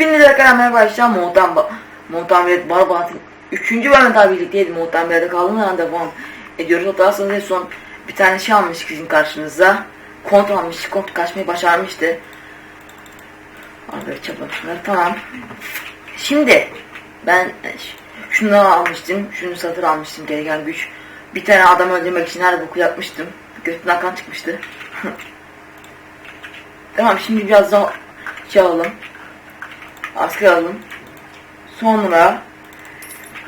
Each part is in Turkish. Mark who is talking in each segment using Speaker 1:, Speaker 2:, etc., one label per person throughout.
Speaker 1: Hepinize arkadaşlar başlayacağım Montan ba Montan Red Barbat'ın 3. bölümde daha birlikteydi. Montan Red'e kaldığından devam ediyoruz. Hatırlarsanız en son bir tane şey almıştık sizin karşınıza. Kont almıştık. Kont kaçmayı başarmıştı. Abi çabuk şunları tamam. Şimdi ben şunu almıştım. Şunu satır almıştım gereken güç. Bir tane adam öldürmek için her boku yapmıştım. Götünden kan çıkmıştı. tamam şimdi biraz daha şey alalım. Asker alalım. Sonra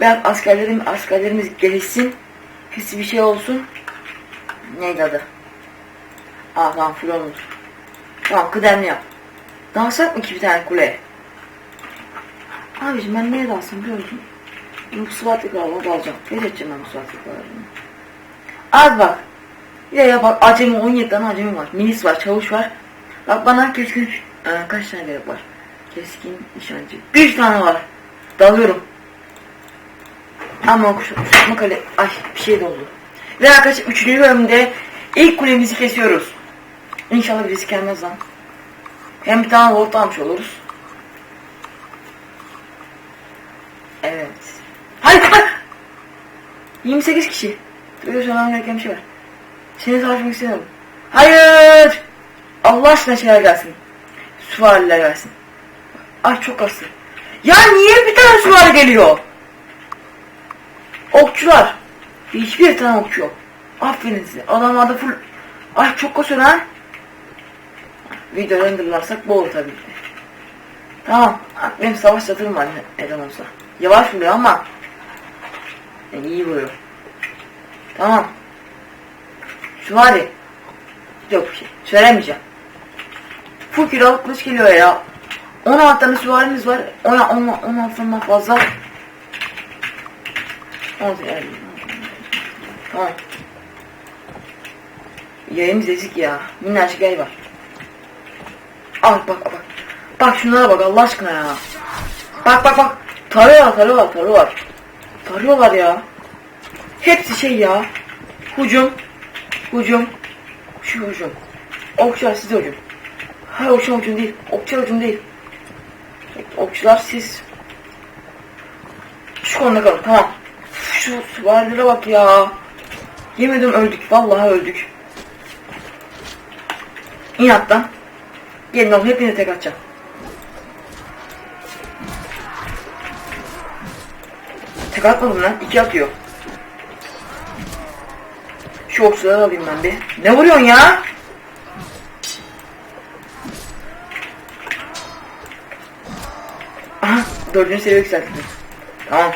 Speaker 1: ben askerlerim askerlerimiz gelişsin. Hepsi bir şey olsun. Neydi adı? Aa tamam full olmuş. Tamam kıdemli yap. Dalsak mı ki bir tane kule? Abiciğim ben neye dalsam biliyor musun? Bu sıvatlık alıp dalacağım. Ne edeceğim ben bu sıvatlık alıp? Az bak. De ya bak acemi 17 tane acemi var. Milis var, çavuş var. Bak bana keskin e, kaç tane gerek var? Keskin nişancı. Bir tane var. Dalıyorum. Ama şu kale... Ay bir şey de oldu. Ve arkadaşlar 3. bölümde ilk kulemizi kesiyoruz. İnşallah birisi gelmez lan. Hem bir tane volt almış oluruz. Evet. Hayır hayır. 28 kişi. Böyle söylemem gereken bir şey var. Seni savaşmak istemiyorum. Hayır. Allah aşkına şeyler gelsin. Süvariler gelsin. Ay çok aslı. Ya niye bir tane süvari geliyor? Okçular. Hiçbir tane okçu yok. Aferin. Adamlarda full... Ay çok kasıyor lan. Video renderlarsak bu olur tabii ki. Tamam. Benim savaş çatırım var ne- neden olsa. Yavaş vuruyor ama yani iyi vuruyor. Tamam. Süvari. Yok bir şey. Söylemeyeceğim. Full kiralık kılıç geliyor ya. 16 tane süvarimiz var. 16'dan fazla. 16 yani. Tamam. Yayımız ezik ya. Minnacık yay var. Al bak bak. Bak şunlara bak Allah aşkına ya. Bak bak bak. Tarıyorlar tarıyorlar tarıyorlar. Tarıyorlar ya. Hepsi şey ya. Hucum. Hucum. Şu hucum. Okçular size hucum. Hayır okçular hucum değil. Okçular hucum değil. Okçular siz. Şu konuda kalın tamam. Şu süvarilere bak ya. Yemedim öldük. Vallahi öldük. İn attan. Gelin oğlum hepinize tek atacağım. Tek atmadım lan. iki atıyor. Şu okçuları alayım ben bir. Ne vuruyorsun ya? Dördüncü seviye yükselttim. Tamam.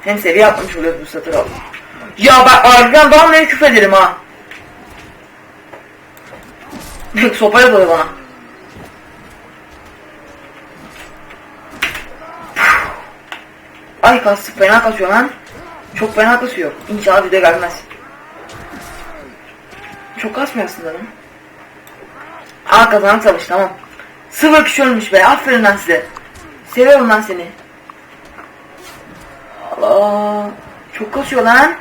Speaker 1: Hem seviye atmış oluyor bu satır al. Ya bak arkadan daha ne küfrederim ha. Sopa yapıyor bana. Ay kastı fena kasıyor lan. Çok fena kasıyor. İnşallah video gelmez. Çok kasmıyor aslında lan. Aa kazanan savaş tamam. Sıfır kişi ölmüş be. Aferin lan size. Seviyorum lan seni. Allah. Çok kasıyor lan.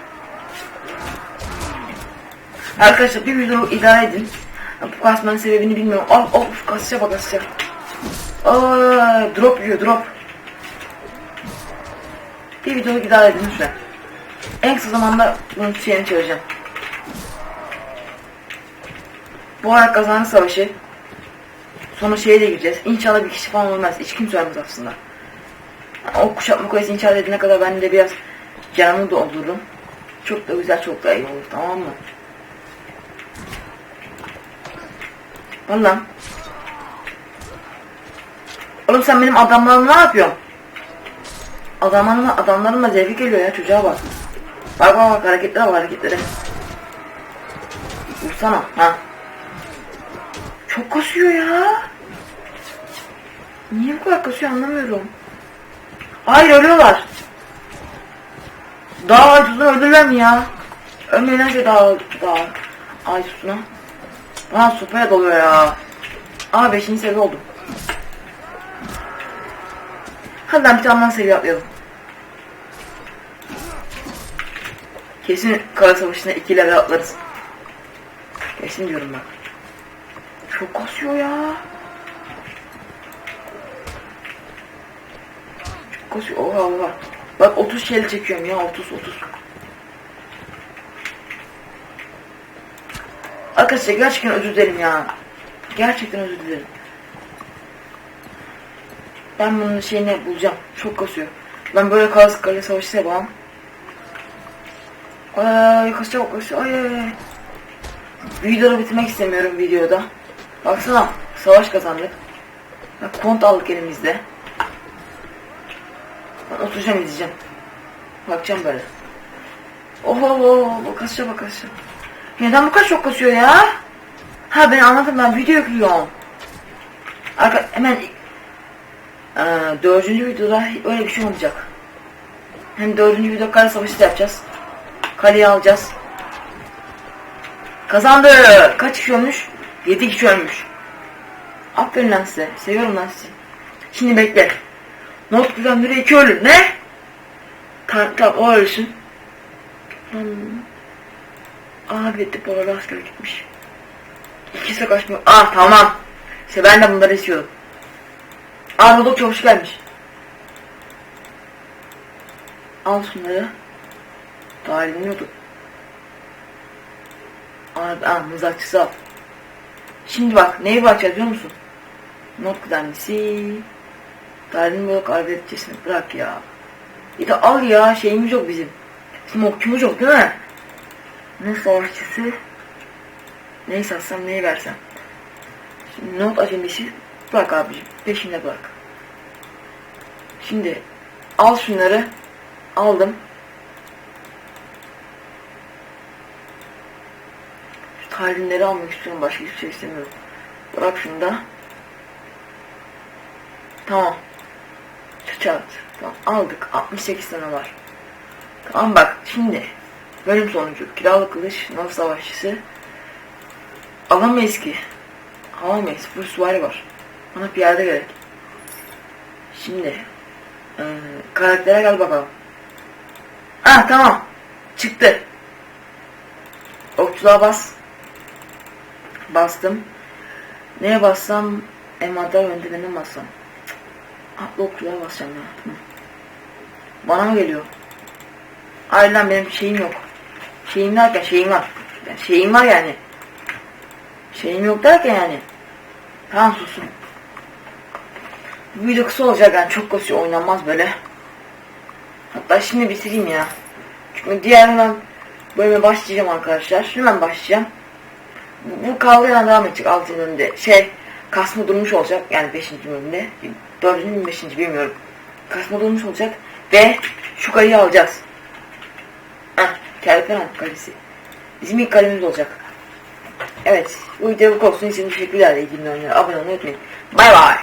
Speaker 1: Arkadaşlar bir video idare edin. Bu kasmanın sebebini bilmiyorum. Of of kasacak bak. Aa, drop yiyor drop. Bir video idare edin lütfen. En kısa zamanda bunun şeyini çözeceğim. Bu ara kazanı savaşı. Sonra şeye de gireceğiz. İnşallah bir kişi falan olmaz. Hiç kimse ölmez aslında. O kuşatma kulesi inşa edene kadar ben de biraz canımı doldururum. Çok da güzel, çok da iyi olur tamam mı? Valla. Oğlum sen benim adamlarımla ne yapıyorsun? Adamlarımla, adamlarımla zevk geliyor ya çocuğa bak. Bak bak bak hareketlere bak hareketlere. Vursana ha. Çok kasıyor ya. Niye bu kadar kasıyor anlamıyorum. Hayır ölüyorlar. Daha acısını öldürürler mi ya? Ölmeyenler daha daha acısına. Aa sopaya doluyor ya. Aa 5. seviye oldum. Hadi lan bir tane seviye atlayalım. Kesin kara savaşına 2 level atlarız. Kesin diyorum ben. Çok kasıyor ya. kasıyor. Oha oha. Bak 30 şeyle çekiyorum ya 30 30. Arkadaşlar gerçekten özür dilerim ya. Gerçekten özür dilerim. Ben bunun şeyini bulacağım. Çok kasıyor. Ben böyle kale, kale savaşı yapamam. Ay kasıyor kasıyor. Ay ay ay. Videoyu bitirmek istemiyorum videoda. Baksana savaş kazandık. Kont aldık elimizde. Ben oturacağım izleyeceğim. Bakacağım böyle. Oho oho kasıyor bak kasıyor. Neden bu kadar çok kasıyor ya? Ha ben anladım ben video yüklüyorum. Arka hemen ee, dördüncü videoda öyle bir şey olmayacak. Hem dördüncü video kale savaşı da yapacağız. Kaleyi alacağız. Kazandı. Kaç kişi ölmüş? 7 kişi ölmüş. Aferin lan size. Seviyorum lan sizi. Şimdi bekle. Not güzel biri iki ölür. Ne? Tamam tamam o ölsün. Hmm. Abi arada asker gitmiş. İkisi kaçmıyor. Ah tamam. İşte ben de bunları istiyordum. Aa Rodok çavuş gelmiş. Al şunları. Daha bilmiyordum. Abi aa mızrakçısı al. Şimdi bak neye bakacağız biliyor musun? Not kıdemlisi. Darlin yok arbedetçesini bırak ya. Bir de al ya şeyimiz yok bizim. Bizim okçumuz yok değil mi? Ne savaşçısı? Neyi satsam neyi versem. Şimdi not acemisi bırak abicim. Peşinde bırak. Şimdi al şunları. Aldım. Talimleri almak istiyorum. Başka hiçbir şey istemiyorum. Bırak şunu da. Tamam. Çat. Tamam aldık. 68 tane var. Tamam bak şimdi. Bölüm sonucu. Kiralık kılıç. Nav savaşçısı. Alamayız ki. Alamayız. Full süvari var. Bana piyade gerek. Şimdi. Ee, karaktere gel bakalım. Ah tamam. Çıktı. Okçuluğa bas. Bastım. Neye bassam? Envanter yöntemine bassam. Atlı okçuluğa basacağım ya. Bana mı geliyor? Hayır lan benim şeyim yok. Şeyim derken şeyim var. Yani şeyim var yani. Şeyim yok derken yani. Tamam susun. Bu video kısa olacak yani çok kısa oynanmaz böyle. Hatta şimdi bitireyim ya. Çünkü diğer hemen bölüme başlayacağım arkadaşlar. Hemen başlayacağım. Bu, kavgadan devam edecek 6 bölümde. Şey kasma durmuş olacak yani 5. bölümde. 4. mü 5. bilmiyorum. Kasma durmuş olacak. Ve şu kaleyi alacağız. Heh, Kerperan kalesi. Bizim ilk kalemiz olacak. Evet. Bu video bu olsun. İzlediğiniz teşekkürler. İyi günler. Abone olmayı unutmayın. Bay bay.